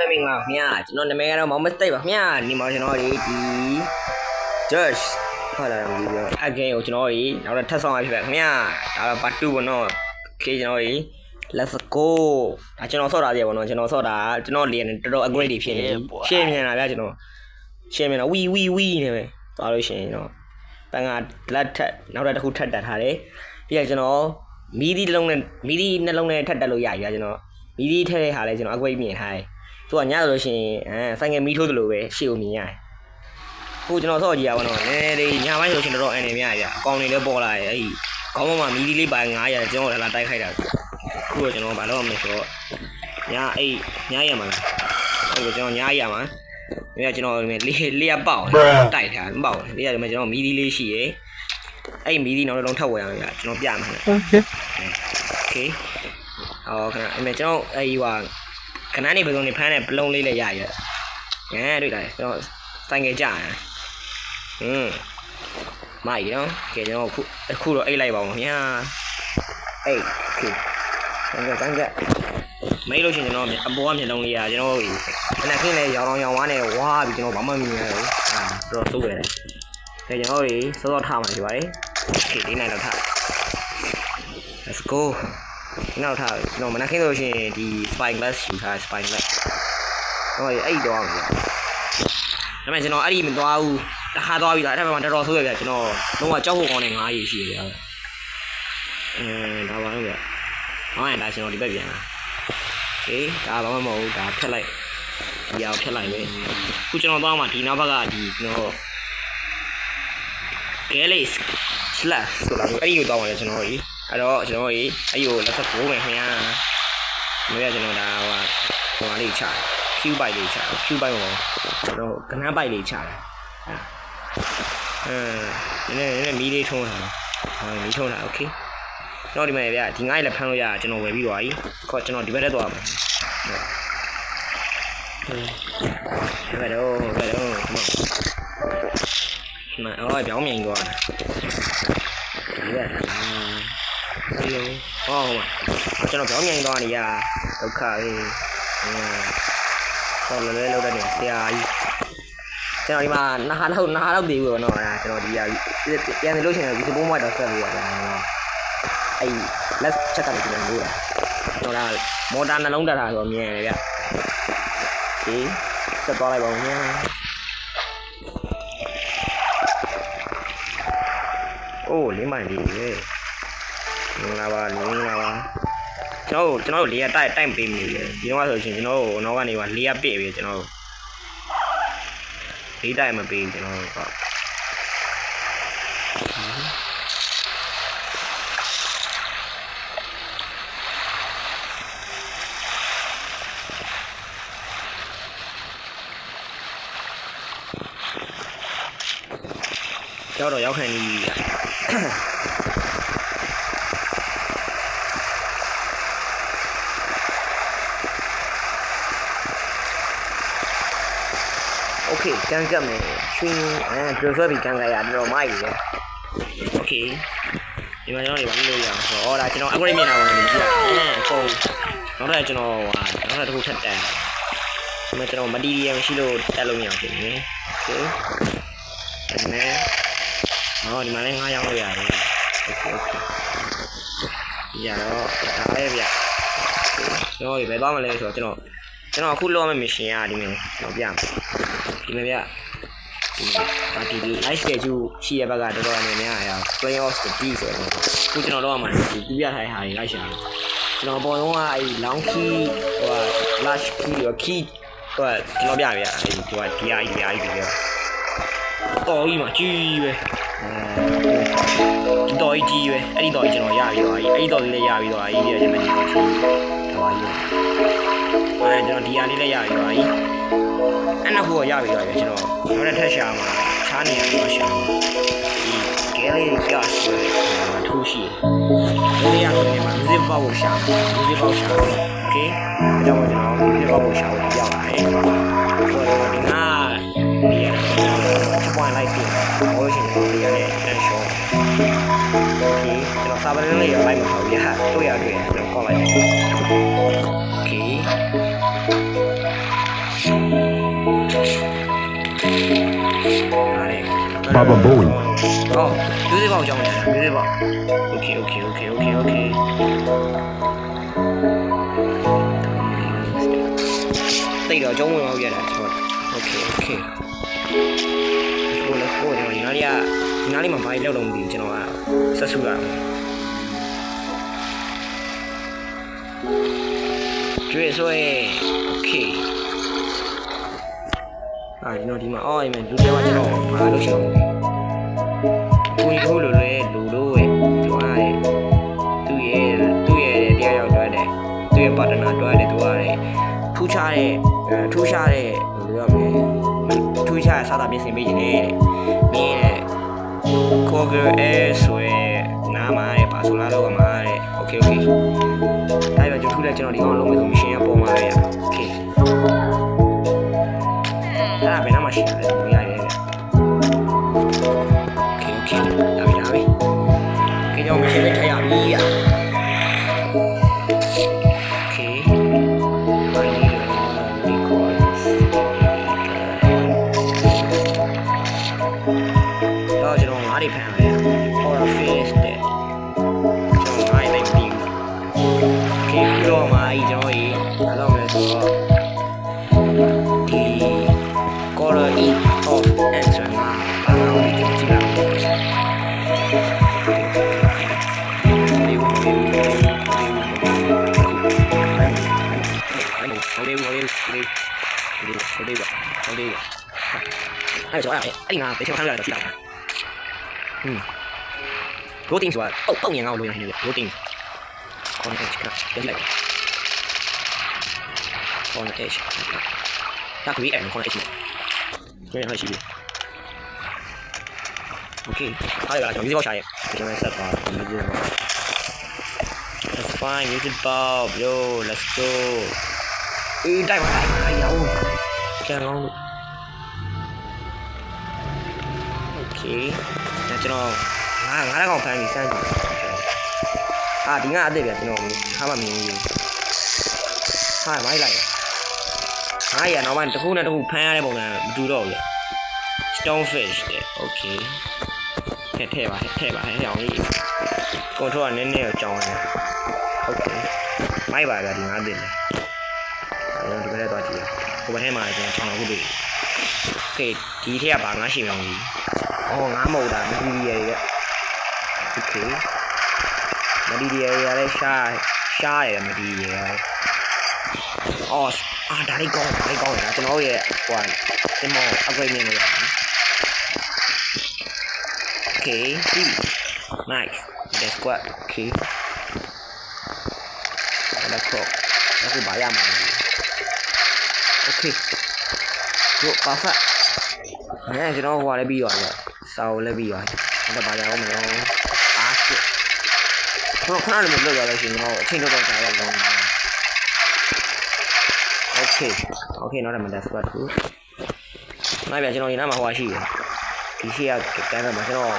ပဲမင်္ဂလာခင်ဗျာကျွန်တော်နာမည်ကတော့မောင်မစတိတ်ပါခင်ဗျာဒီမှာကျွန်တော်ဒီဒီ Josh ဟာလာမလို့အဂိမ်းကိုကျွန်တော်ဒီနောက်တော့ထပ်ဆောင်ရဖြစ်ပါခင်ဗျာဒါတော့ part 2ပေါ့နော် okay ကျွန်တော်ဒီ let's go ဒါကျွန်တော်ဆော့တာပြပေါ့နော်ကျွန်တော်ဆော့တာကျွန်တော်လေးနဲ့တော်တော် upgrade တွေဖြစ်နေပြီရှင်းမြန်တာဗျာကျွန်တော်ရှင်းမြန်တာဝီဝီဝီနေပဲသွားလို့ရှိရင်ကျွန်တော်တန်ကလက်ထက်နောက်တစ်ခုထပ်တက်ထားတယ်ပြီးတော့ကျွန်တော်မီဒီတစ်လုံးနဲ့မီဒီနှလုံးနဲ့ထပ်တက်လို့ရပြီဗျာကျွန်တော်မီဒီထည့်တဲ့ဟာလဲကျွန်တော် upgrade မြင်ထားတယ် သူကညဆိုလို့ရှိရင်အဲဆိုင်ငယ်မီထိုးသလိုပဲရှေ့ကိုမြင်ရတယ်ဟိုကျွန်တော်ဆော့ကြည့်ရပါတော့နည်းနည်းလေးညပိုင်းဆိုရှင်တော်တော်အနေများရအကောင်တွေလည်းပေါ်လာတယ်အဲ့ဒီခေါင်းပေါ်မှာမီဒီလေးပါ900ကျွန်တော်လာတိုက်ခိုက်တာခုတော့ကျွန်တော်ဘာလို့မလဲဆိုတော့ညအဲ့ညရမှာလားအဲ့ဒါကျွန်တော်ညရမှာဒီကကျွန်တော်လေးလေးရပေါက်တိုက်တာမပေါက်လေးရတယ်ကျွန်တော်မီဒီလေးရှိရယ်အဲ့မီဒီနောက်တစ်လုံးထပ်ဝယ်ရမှာကျွန်တော်ပြမှာ Okay. okay ဟောခဏအဲ့မဲ့ကျွန်တော်အဲ့ဒီဟာ ခဏနေပစုံနေဖမ်းတဲ့ပလုံးလေးလည်းရရရန်တွေ့လားကျွန်တော်ဆိုင်ငယ်ကြာဟွန်းမိုက်နော်ကဲကျွန်တော်အခုအခုတော့အိတ်လိုက်ပါဦးညာအိတ် okay တန်းကြတန်းကြမိလို့ရှိရင်ကျွန်တော်အပေါ်ကမျက်လုံးလေးရကျွန်တော်ခဏခင်းလေးရောင်ရောင်ရောင်ဝါးနေဝါးပြီးကျွန်တော်ဘာမှမမြင်ရဘူးအာတော့သိုးရတယ်ကဲကျွန်တော်ကြီးစောစောထားမှာဒီပါတယ် okay ဒီနိုင်တော့ထား let's go နောက်ထားတော့မနက်ခင်းဆိုရှင်ဒီ spy glass ရှိထား spy glass ဟိုအဲ့ဒီတော့အောင်ဗျာဒါပေမဲ့ကျွန်တော်အဲ့ဒီမသွားဘူးတခါသွားပြီလားအဲ့ဒါမှတော်တော်ဆိုးရဗျာကျွန်တော်လုံးဝကြောက်ဖို့ကောင်းတဲ့ငါးရေရှိရဗျာအဲဒါပါတော့ဗျာဟောရင်ဒါကျွန်တော်ဒီဘက်ပြန်လာဟေးဒါဘာမှမဟုတ်ဒါဖြတ်လိုက်ဒီအောင်ဖြတ်လိုက်ပဲအခုကျွန်တော်သွားမှဒီနောက်ဘက်ကဒီကျွန်တော် galaxy slash ဆိုတာအဲ့ဒီကိုသွားမှလည်းကျွန်တော်ကြီး အဲ့တော့ကျွန်တော်ကြီးအဲ့ဒီကိုလက်ထပ်ပိုးမယ်ခင်ဗျာမင်းကကျွန်တော်ဒါဟိုဟာဟိုဟာလေးချတယ် Q byte လေးချတယ် Q byte ပေါ့ကျွန်တော်ကနန်း byte လေးချတယ်အဲနည်းနည်းမီးလေးထုံးတာဟောမီးထုံးတာ okay ကျွန်တော်ဒီမှာဗျာဒီငါးလည်းဖမ်းလို့ရကျွန်တော်ဝယ်ပြီးသွားပြီခေါ်ကျွန်တော်ဒီဘက်ထဲသွားမယ်ဒီဘက်တော့ဘယ်တော့မအော်ပြောင်းမြန်သွားတယ်ဒီက ဒီလိုဟောဟောကျွန်တော်ပြောင်းမြန်သွားနေရဒုက္ခပဲဆော်လဲလဲလောက်တဲ့ဆရာကြီးကျွန်တော်ဒီမှာနားလောက်နားလောက်တည်ဘူးတော့နော်အဲကျွန်တော်ဒီရပြန်နေလို့ရှိရင်ဒီစပုံးမတော့ဆက်ပြီးရတယ်နော်အဲ့ let's check ကနေပြန်လို့ရကျွန်တော်ကမော်တာနှလုံးတက်တာဆိုမြင်ရတယ်ဗျဒီဆက်သွားလိုက်ပါဦးညာအိုးလေးမိုင်လေးရေ မင်္ဂလာပါမင်္ဂလာပါကျွန်တော်ကျွန်တော်လေးရတိုက်တိုက်ပေးမိတယ်ဒီတော့ဆိုရှင်ကျွန်တော်နောက်ကနေပါလေးရပြည့်ပြီကျွန်တော်လေးတိုက်မပေးကျွန်တော်ကရောက်တော့ရောက်ခံနေပြီ ကန်ကပ်မယ်ရွှင်အဲပြောဆွဲပြီးကန်ကပ်ရတော့မိုက်ပြီလေโอเคဒီမှာကျွန်တော်တွေဘာလို့ရအောင်ဆိုတော့ဒါကျွန်တော် upgrade မြင်တာဝင်ပြီကြည့်ရအဲအကုန်နောက်တော့ကျွန်တော်ဟာနောက်တစ်ခုထပ်တက်ဒီမှာကျွန်တော် material ရှိလို့တက်လို့မရအောင်ဖြစ်နေโอเคဒါနဲ့ဟောဒီမှာလည်းငါးရောင်းလို့ရတယ်โอเคโอเคရတော့ဒါလည်းဗျကျွန်တော်ဒီဘယ်သွားမလဲဆိုတော့ကျွန်တော်ကျွန်တော်အခုလောမယ့် mission ကဒီမျိုးကျွန်တော်ပြမယ် ဒီမှာဗျဒီဒီ live schedule ရှိတဲ့ဘက်ကတော်တော်အနေနဲ့အရာ play off the beat ဆိုတော့ခုကျွန်တော်တော့မှဒီပြပြထားတဲ့ဟာတွေလိုက်ရှာတယ်ကျွန်တော်ပေါ်တော့အဲ long key ဟို large key ရော key ဟိုကျွန်တော်ပြပြအဲဒီဟို DI DI တွေရောတော်ကြီးမှာကြီးပဲအဲဒီတော်ကြီးကြီးပဲအဲ့ဒီတော်ကြီးကျွန်တော်ရပြီးသွားပြီအဲ့ဒီတော်လေးလည်းရပြီးသွားပြီပြီးတော့ကျွန်တော်ဒီကြီးဒါပါကြီးအဲကျွန်တော် DI လေးလည်းရပြီးသွားပြီ အဲ့နှစ်ခုကရပြီတော့ကျွန်တော်နောက်တစ်ထပ်ရှာမှာချားနေရတော့ရှာမှာဒီကဲလေးရရှိတယ်ထူးရှိတယ်ဒီရဆိုနေမှာ music box ကိုရှာ music box ရှာ okay အဲကြောင့်ကျွန်တော် music box ကိုရှာဖို့ရောက်လာတယ်ဟိုဒီငါဒီရချက်ပွိုင်းလိုက်စီဟိုရှင်ဒီရနဲ့တန်ရှော okay ကျွန်တော်စာပရင်းလေးရလိုက်မှာဟုတ်ရတွေ့ရတွေ့ကျွန်တော်ကောက်လိုက် okay Baba Bowie ဟောယူစီပေါက်ကြောင်းနေတာယူစီပေါက် Okay okay okay okay okay တိတ်တော့ကျုံးဝင်အောင်ရတယ်ကျွန်တော် Okay okay Let's go let's go ကျွန်တော်ဒီနားလေးကဒီနားလေးမှာဘာကြီးလောက်တော့မသိဘူးကျွန်တော်ကဆက်စုရအောင်ကျွေးဆွဲ Okay အာကျွန်တော်ဒီမှာအော်ဒီမှာလူတွေကကျွန်တော်ဘာလုပ်ချင်အောင်ကိုကြီးကိုလိုလွဲလူလို့ရဲ့ကျွန်တော်ရဲ့သူ့ရဲ့သူ့ရဲ့တရားရောက်တွဲတယ်သူ့ရဲ့ပါတနာတွဲတယ်သူကလည်းထူးခြားတဲ့အဲထူးခြားတဲ့ဘယ်လိုရမလဲထူးခြားတဲ့စားတာပြင်ဆင်ပေးခြင်းနဲ့မင်းရဲ့ Coger Air ဆိုရဲနားမှာတဲ့ပါဆိုလာတော့မှာတဲ့ Okay okay အဲ့တော့ကျွန်တော်ထူးတဲ့ကျွန်တော်ဒီကောင်လုံးမယ်ဆိုမရှင်ရပေါ်မှာလေ ကျွန်တော်ကြီးဘာလို့မလဲဆိုတော့ဒီ color e of answer မှာဘာလို့ဒီကြည့်လာဒီဘူးဒီဘူးဒီဘူးဟိုလေးဟိုလေးဟိုလေးဟိုလေးဟိုလေးဟိုလေးအဲ့တော့အဲ့ဒီငါပဲကျွ န်တော်ထားရတာကြည့်လာဟွန်း routine ဆိုတာအုပ်ပုံရင်ငါ့ကိုလိုရနေတယ် routine on edge ကပြန်လိုက် on edge ဒါကပြီးအဲ့ on edge နဲ့ရရှိပြီ okay အားရပါကျွန်တော် music box ရှာရဲကျွန်တော်ဆက်ပါ music box That's fine music box bro let's go အေးတိုက်ပါတိုက်ပါရောကျန်အောင် okay ဒါကျွန်တော်ငါငါးကောင်ဖမ်းပြီးစမ်းကြည့်အာဒီငါအစ်စ်ပြကျွန်တော်ထားမှမမြင်ဘူးဟာမိုက်လိုက် ငါရနောက်မှတစ်ခုနဲ့တစ်ခုဖမ်းရတဲ့ပုံစံမတူတော့ဘူး stonefish တဲ့ okay ထည့်ထည့်ပါထည့်ပါဟဲ့အောင်ကြီး control ကနည်းနည်းတော့ကြောင်းတယ် okay မိုက်ပါဗျာဒီငါအစ်စ်လေအဲ့တော့ဒီဘက်တော့ကြည့်ရဟိုဘက်ထဲမှာကျွန်တော်ချောင်းလို့တွေ့ okay ဒီထက်ကပါငါရှိမြောင်ကြီး အော်ငါမဟုတ်တာမဒီဒီရတွေကโอเคမဒီဒီရတွေကလည်းရှားရှားရတယ်မဒီဒီရတွေကအော် အာဒါလေးကောင်းဒါလေးကောင်းရတာကျွန်တော်ရဲ့ဟိုဟာဒီမော်အကွေမြင်လို့ရတယ် Okay ပြီ nice the squad okay လက်ခေါ့အခုဘာရမှာလဲ Okay တို့ပါဖတ်ငါကျွန်တော်ဟိုဟာလည်းပြီးသွားပြီစာအုပ်လည်းပြီးသွားပြီအဲ့တော့ဘာကြအောင်မလဲအားရှစ်ခုနကလည်းမလုပ်ရလို့ရှိရင်ကျွန်တော်အချိန်တော့ကြာရအောင် โอเคโอเคနောက်တော့မတက်စကွတ်ကူနိုင်ပြန်ကျွန်တော်ဒီနားမှာဟိုရှိတယ်ဒီရှိရကဲမှာကျွန်တော်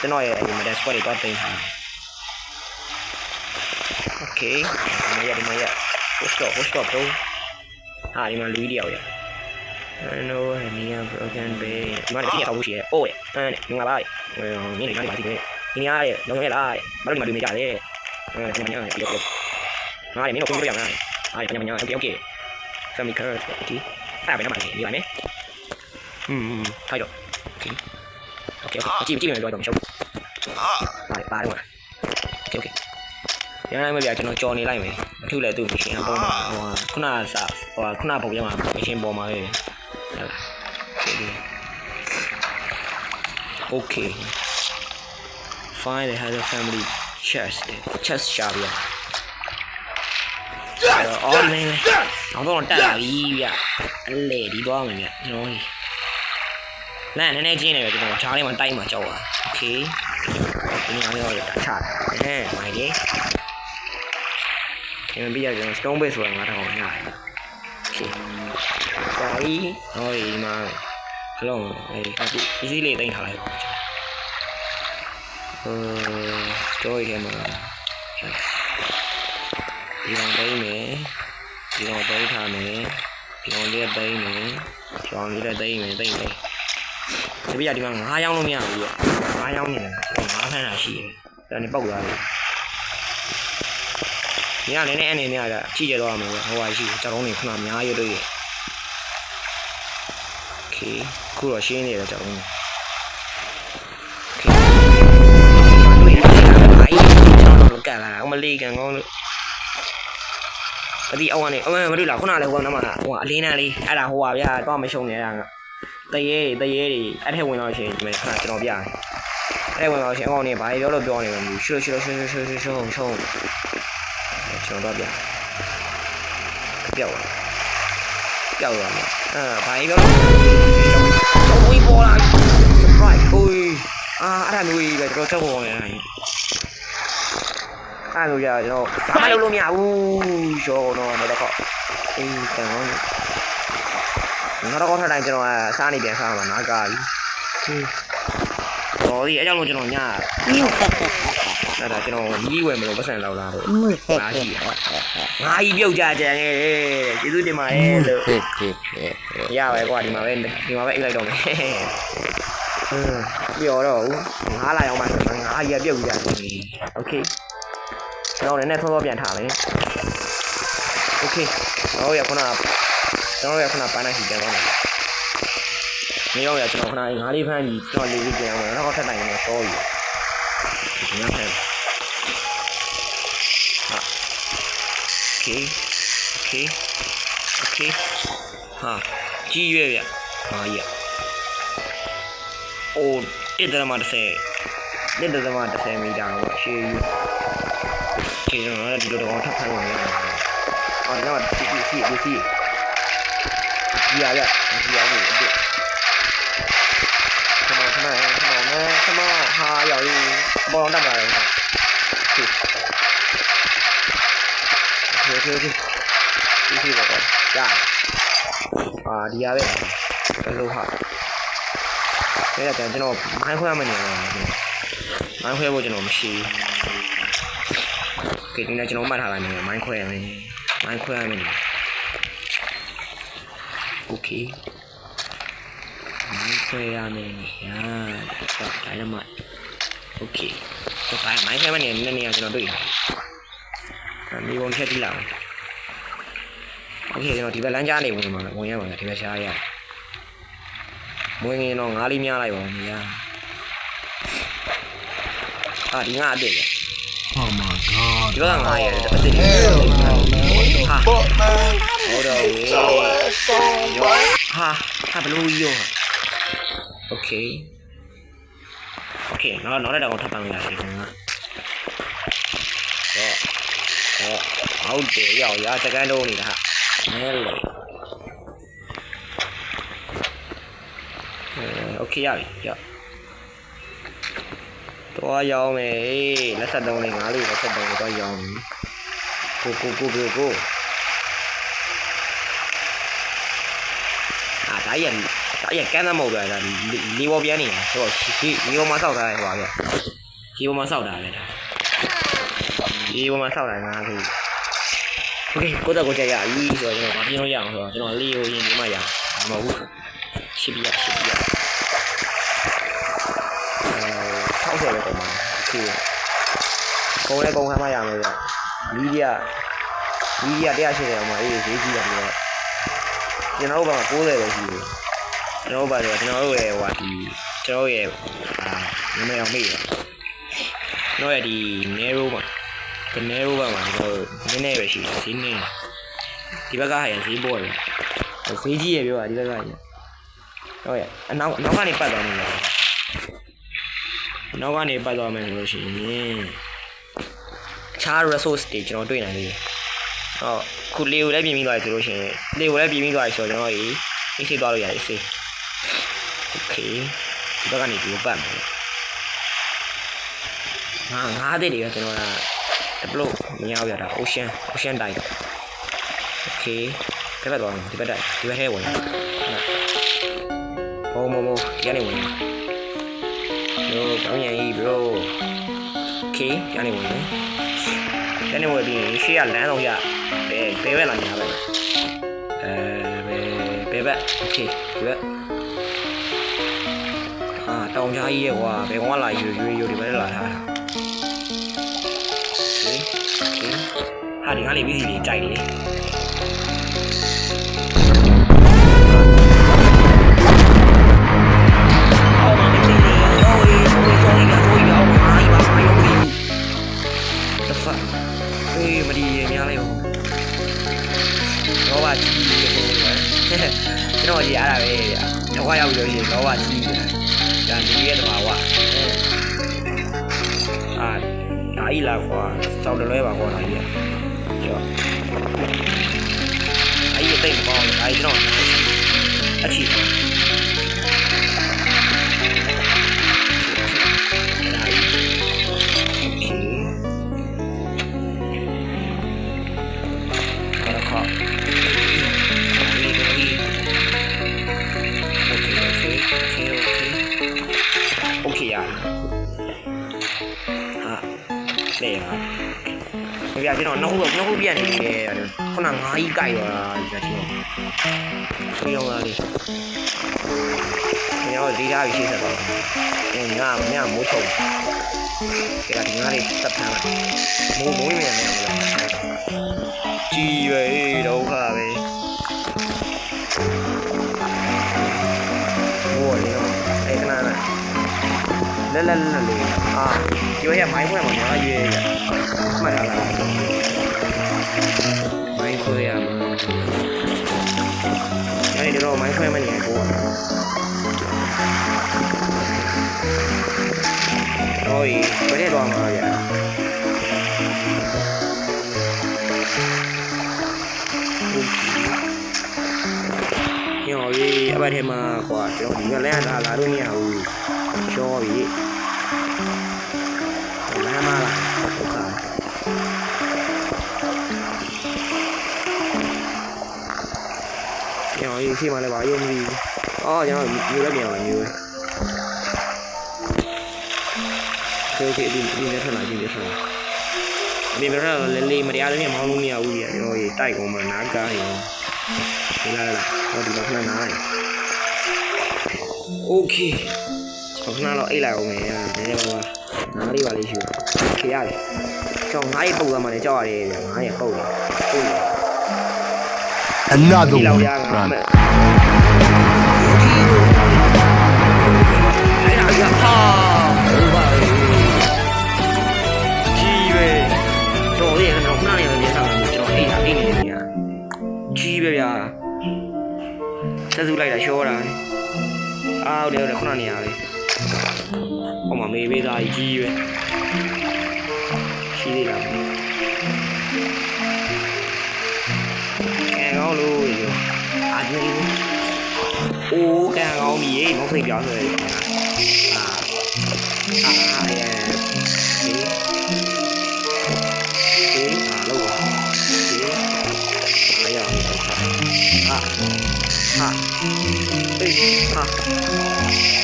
ကျွန်တော်ရဲ့အဲဒီမတက်စကွတ်တွေတော့တင်ထားโอเคဒီမှာရဒီမှာရ push stop push stop တော့ဟာဒီမှာလူကြီးတယောက်ရ I know I need a broken bay ဒီမှာလည်းဖြစ်ရအောင်ရှိရဲအိုးရအဲ့နဲ့ငါပါ့ဟိုညနေကနေပါစီတယ်ဒီနေ့ရတယ်လုံးရဲလားဘာလို့ဒီမှာလူနေကြလဲအဲ့ညညပြောပြောငါလည်းမင်းတို့ကိုပြောရအောင်အဲ့ညည okay okay family curse okay အဲ့ဘယ်မှာလဲဒီပါမယ်อืมထိုက်တော့ okay okay okay ကြည့်ကြည့်နေတော့တော့မရှုပ်ပါပါတော့ okay okay ရမ်းမပြကျွန်တော်ကြော်နေလိုက်မယ်အထုလည်းသူ့မရှင်အပေါ်မှာဟိုခုနကစဟိုခုနပုံပြမှာမရှင်ပေါ်မှာပဲဟုတ်လား okay find the other family chest chest ရှာပြအော်ဒီ နေအောင်တော့တက်လာပြီဗျအလေဒီသွားမယ်ဗျကျွန်တော်လမ်းနည်းနည်းချင်းနေပဲကျွန်တော်ချားလေးမှာတိုက်မှာကြောက်ပါ okay ဒီနေရာလေးတော့ချတာအဲမိုင်လေးဒီမှာပြရကျွန်တော် stone base ဆိုတာငါတောင်ရတယ် okay ပါပြီဟောဒီမှာအလုံးအဲဒီကတိ easy လေးတင်ထားလိုက်ပါကျွန်တော်ဟို story ထဲမှာဒီကောင်တိုင်းမယ် ဒီကောင်တိုင်းထားမယ် ပြောင်းလေးသိမ့်မယ်ပြောင်းလေးလည်းသိမ့်မယ်သိမ့်မယ်တပည့်ကဒီမှာ9ရောင်းလို့မရဘူးပြ9ရောင်းနေတယ်9ဖန်းတာရှိတယ်ဒါနေပောက်သွားပြီညနေနဲ့အနေနဲ့ကကြည့်ကြတော့မှာပဲဟိုဟာရှိကြောက်တုံးနေခဏအများရွတ်တွေ့ရโอเคခုတော့ရှင်းနေတယ်ကြောက်တုံးနေ တွေ့ရတယ်ဘာကြီးကျွန်တော်တို့ကလာအမလေးကန်ကောင်းလို့ အတိအောင်ကနေအမမတွေ့လားခုနလည်းဟိုကနမလားဟိုကအလင်းနာလေးအဲ့ဒါဟိုပါဗျာတော့မရှုံနေတာကတရေတရေတွေအဲ့ထက်ဝင်တော့ရှင်ဒီမှာကျွန်တော်ပြတယ်အဲ့ဝင်တော့ရှင်အကောင်နေဘာပြောလို့ပြောနေလဲမသိဘူးရှုပ်ရှုပ်ရှုပ်ရှုပ်ရှုပ်ရှုပ်ရှုပ်ကျွန်တော်တော့ပြပြောက်သွားပြောက်သွားမှာအဲဘာပြောလို့ဝေးပေါ်လာ surprise ဟိုးအာအဲ့ဒါမျိုးကြီးပဲတော်တော်ချက်ပေါ်နေတာ အဲ့လိုကြကျွန်တော်ဘာမှလုပ်လို့မရဘူးရောတော့တော့တော့အေးကံကောင်းနောက်တော့ထပ်တိုင်းကျွန်တော်ကစားနေပြန်စားမှာနားကားပြီဟေးတော်ဒီအကြောင်းလို့ကျွန်တော်ညအဲ့ဒါကျွန်တော်ကြီးဝယ်မလို့ပတ်စံလောက်လာတော့ငါရှိငါကြီးပြုတ်ကြကြံခဲ့တယ်ကျေးဇူးတင်ပါတယ်လို့ရပါပဲကွာဒီမှာပဲဒီမှာပဲအိတ်လိုက်တော့မယ်ဟင်းပြောတော့ငါးလာရောက်မှငါးကြီးပြုတ်ကြတယ်โอเค ကျွန်တော်လည်းနဲ့ဆောစောပြန်ထားမယ်โอเคကျွန်တော်ရခုနကျွန်တော်ရခုနပန်းနိုင်ရှိပြန်သွားမယ်နေရောက်ရကျွန်တော်ခုနငါးလေးဖမ်းပြီးကျွန်တော်လေးလေးပြန်အောင်တော့ထပ်နိုင်နေတော့စောပြီဒီမှာဖမ်းဟာโอเคโอเคโอเคဟာကြီးရွယ်ဗျဟာကြီးအိုးတစ်တမတစ်ဆယ် คือดูดูทับทางของเราอ่อนแล้วดูสิดูสิเยียเลยเยียหนูเด็กขมอนขมอนขมอนแม่ขมอนฮาอย่าดูบอลดำอะไรโอเคโอเคโอเคดูสิแบบว่าจ้าอ่าเดียเลยเป็นรูปภาพไม่ได้แต่จะโน้มให้เพื่อนมันเนี่ยไม่เพื่อนกูจะโน้มชี้ คဒီနေ့ကျွန်တော်မှတ်ထားလိုက်မယ်မိုင်းခွဲရမယ်မိုင်းခွဲရမယ်โอเคမိုင်းခွဲရမယ်ညာတော့ဒါရမှာโอเคတော့ဒါမိုင်းခွဲမနေနည်းနည်းကျွန်တော်တွေ့တယ်အမီဘုံထက်ကြည့်လောက်โอเคကျွန်တော်ဒီဘက်လမ်းကြားနေဝင်ပါမယ်ဝင်ရပါမယ်ဒီဘက်ရှားရမဝင်ရင်တော့ငါးလေးများလိုက်ပါဦးညာအာဒီငါအစ်စ် Oh my gun higher. I think Hell no, man. What the fuck, man? Hold on, man. So ass on, Yo. boy. Ha, ha, belum yo. Okay. Okay, nó nó đã đầu thằng bằng lại thì không á. Đó. Đó. Ông chị giàu ra cho cái đô này hả? Hello. Okay, yeah, yeah. တာဟာနဲလေအဲโอเคရပြီရောက်တော့ရောင်းမယ်လက်ဆက်တုံးလေးငါလေးလက်ဆက်တုံးလေးတော့ရောင်းပြီကိုကိုကိုကိုကိုအာဒါရဒါရကန်းသမဟုတ်ပဲဒါလီဘောပြန်နေတာဆိုတော့ဒီလီဘောမှာစောက်ထားတယ်ဟိုပါဗျလီဘောမှာစောက်တာပဲဒါလီဘောမှာစောက်တာငါခုโอเคကိုတော့ကိုကြရပြီဆိုတော့ကျွန်တော်မပြင်းလို့ရအောင်ဆိုတော့ကျွန်တော်လီကိုရင်ဒီမှာရအောင်မဟုတ်ဘူးရှစ်ပြရှစ်ပြအဲ 90ပဲကုန်ပါဘူးကုန်လဲကုန်ခံမရမယ်ဗျမီဒီယာမီဒီယာ180အောင်မအေးဈေးကြီးတာမျိုးကျွန်တော်တို့ဘာမှ90ပဲရှိတယ်ကျွန်တော်တို့ဘာလဲကျွန်တော်တို့ရဲ့ဟိုဒီကျွန်တော်ရဲ့အာနမအောင်မိတယ်ကျွန်တော်ရဲ့ဒီ narrow ပါ the narrow ပါမှာကျွန်တော်နည်းနည်းပဲရှိတယ်ဈေးနည်းဒီဘက်ကဟာရဈေးပေါ်တယ်ဈေးကြီးရပြောတာဒီဘက်ကဟာရဟုတ်ရဲ့အနောက်အနောက်ကနေပတ်သွားနေတယ် နောက်ကနေပတ်သွားမယ်ဆိုလို့ရှိရင်အခြား resource တွေကျွန်တော်တွေ့နိုင်သေးတယ်ဟုတ်ခုလေကိုလည်းပြင်ပြီးသွားပြီဆိုလို့ရှိရင်လေကိုလည်းပြင်ပြီးသွားပြီဆိုတော့ကျွန်တော်ကြီးအေးဆေးသွားလို့ရတယ်အေးဆေး okay ဒီဘက်ကနေဒီကိုပတ်မယ်ငါငါးတဲ့တွေကကျွန်တော်က upload မရဘူးရတာ ocean ocean dive okay ဒီဘက်သွားမယ်ဒီဘက်တိုက်ဒီဘက်ထဲဝင်ဘောမောမောဒီကနေဝင် bro ကောင်းရန်ကြီး bro okay ကျန်နေဝင်မယ်ကျန်နေဝင်ပြီးရှေ့ကလမ်းတော့ရဘယ်ဘယ်ဘက်လာညာပဲအဲဘယ်ဘယ်ဘက် okay ဒီဘက်အာတောင်ကြားကြီးရဲ့ကွာဘယ်ကောင်ကလာရွေရွေရွေဒီဘက်လာထားတာ okay okay ဟာဒီငါလေးပြီးစီလေးကြိုက်တယ် ဆိုဆိုရဆိုရအောင်အာဒီပါအာယုံဒီ the fuck အေးမဒီရများလိုက်အောင်တော့ပါကြီးရေပုံပဲကျွန်တော်ကြီးအားရပဲဗျာတော့ခွာရောက်ပြီးတော့ရေတော့ပါကြီးတယ်ဒါဒီရဲ့တဘာဝအာဒါကြီးလာကွာစောက်တလွဲပါကွာဒါကြီးကျော်အဲ့ဒီတိတ်မကောင်းဘူးဒါကြီးကျွန်တော်အချီ ဒီပြကျွန်တော်နောက်ခုနောက်ခုပြန်နေတယ်ခုနငါးကြီးကြိုက်သွားတာဒီကျွန်တော်ဒီအောင်လားလေကျွန်တော်ဒီသားကြီးရှိဆက်တော့ငါငါမိုးချုံဒီကဒီငါးလေးတက်ထားလိုက်မိုးမိုးမြင်နေတယ်မလားကြီးပဲဒုက္ခပဲ လက်လက်လက်လေးအာရွေးရမိုင်းခွဲမှာငါရွေးရမှတ်ထားလားမိုင်းခွဲရမှာအဲ့ဒီတော့မိုင်းခွဲမနေကိုဟိုးဘယ်နဲ့တော့မှာဗျာညော်ကြီးအပတ်ထဲမှာကွာကျွန်တော်ဒီကလမ်းလာလာလို့မရဘူးရှောပြီလ မ်းမလာဒုက္ခညော်ကြီးရှိမှလည်းပါရုံမပြီးအော်ကျွန်တော်မျိုးလည်းပြန်လာမျိုးပဲโอเคဒီဒီနဲ့ထွက်လာဒီနဲ့ထွက်လာဒီမှာလည်းလေးမတရားသဖြင့်မောင်းလို့မရဘူးကြီးကျွန်တော်ကြီးတိုက်ကုန်မှနားကားရော ဒီလာလာဟောဒီမှာခဏနားလိုက်โอเคခဏတော့အိတ်လိုက်အောင်မယ်နည်းနည်းပါပါ နားလေးပါလေးရှိတယ်ခေရတယ်ကျောင်းငါးရီပုတ်သွားမှလည်းကြောက်ရတယ်ဗျာငါးရီပုတ်တယ်ပုတ်တယ် Another ဒီလောက် one. ရငါ Run. မဲ့အဲ့ဒါကဟာဟုတ်ပါပြီကြီးပဲတော်လေးကတော့ခဏနေလည်းမျက်စောင်းကျွန်တော်အိတ်တာအိတ်နေနေရကြီးပဲဗျာဆက်စုလိုက်တာရှောတာအာဟုတ်တယ်ဟုတ်တယ်ခုနနေရပဲ ဟောမှာမေးပေးသားကြီးပဲရှိသေးလားကဲကောင်းလို့အာဒီအိုးကံကောင်းပြီရေမဟုတ်စိတ်ပြောဆိုရယ်အာအာအဲဒီဒီအာလို့ပါဒီအားရအောင်ဟာ ဟာအေးဟာ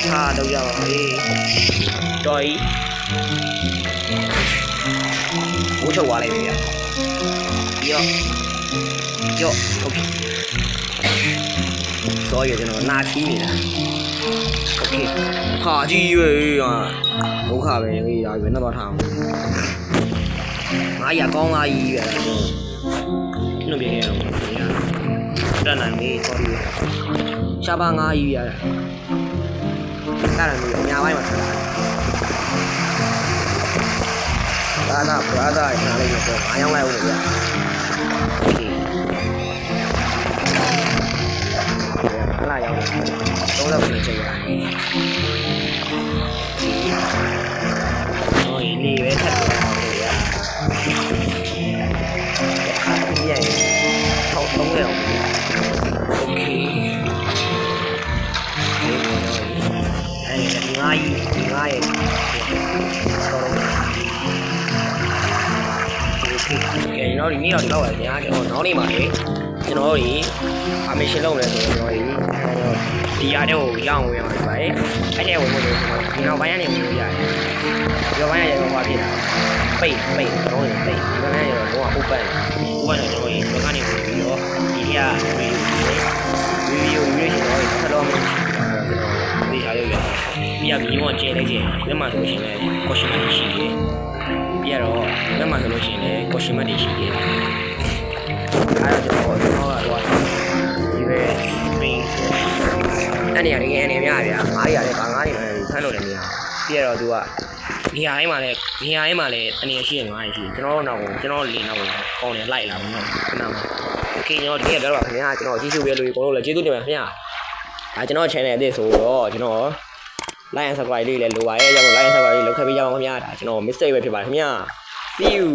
ဟာတော့ရပါပြီတော်ဤဘိုးချုပ်သွားလိုက်ပြီဗျာရော့ရော့โอเคစောရကျွန်တော်နာချီးနေတာโอเคဟာကြီးပဲဟာဒုက္ခပဲဟေးဒါပဲနဲ့တော့ထားအောင်ငါရကောင်းသားကြီးပဲနှုတ်ပြခဲ့ရအောင် တက်နိုင်လေတော်ပြီရှားပါငါးကြီးရတာအဲ့ဒါမျိုးအများပိုင်းမှာထွက်လာတာဒါကဘရာဒါညာလေးကိုအားရောက်လိုက်ဦးလေဗျလာရောက်တော့တော့ပြန်ကြည့်ရတယ်။ဟိုလေပဲထပ် ခေါင်းနေမှာလေကျွန်တော်တို့အမေရှင်လုပ်လဲဆိုတော့ကျွန်တော်တို့ဒီရတဲ့ကိုရောင်းဝင်ရပါတယ်အဲ့တဲ့ကိုဘယ်လိုကျွန်တော်ဒီနောက်ပိုင်းကနေဝင်လို့ရတယ်ဒီနောက်ပိုင်းရရောဘာဖြစ်လဲပိတ်ပိတ်ကျွန်တော်တို့ပိတ်ဒီနောက်ပိုင်းရတော့ဘောကဟုတ်ပတ်ဟုတ်ပတ်တော့ကျွန်တော်ဒီဘက်ကနေဝင်ပြီးတော့ဒီရဝင်ပြီးဝင်ပြီးဝင်ပြီးကျွန်တော်တို့ဆက်တော့မရှိဘူးေးထားရုပ်ရပြီးရပြီးဝကျဲလိုက်ကျဲလက်မှဆိုလို့ရှိရင်လည်း question တွေရှိတယ်ပြီးရတော့လက်မှဆိုလို့ရှိရင်လည်း question တွေရှိတယ် အဲ့တော့ကျွန်တော်ကျွန်တော်ကတော့ဒီပဲ spring အဲ့နေရာတကယ်အနေများဗျာငါးနေရာလည်းဘာငါးနေမှဖမ်းလို့လည်းမရပြီးတော့သူကနေရာတိုင်းမှာလည်းနေရာတိုင်းမှာလည်းအနေရရှိရင်ငါးရရှိကျွန်တော်တို့နောက်ကိုကျွန်တော်လင်းနောက်ကိုကောင်းနေလိုက်လာဘူးနော်ခဏမှโอเคကျွန်တော်ဒီကပြောတော့ခင်ဗျာကျွန်တော်ကြည့်ရှုပေးလို့ကိုလို့လည်းကျေးဇူးတင်ပါတယ်ခင်ဗျာဒါကျွန်တော် channel အသစ်ဆိုတော့ကျွန်တော် like and subscribe လေးလည်းလိုပါရဲ့ကျွန်တော် like and subscribe လေးလုပ်ခဲ့ပေးကြပါဦးခင်ဗျာဒါကျွန်တော် mistake ပဲဖြစ်ပါတယ်ခင်ဗျာ see you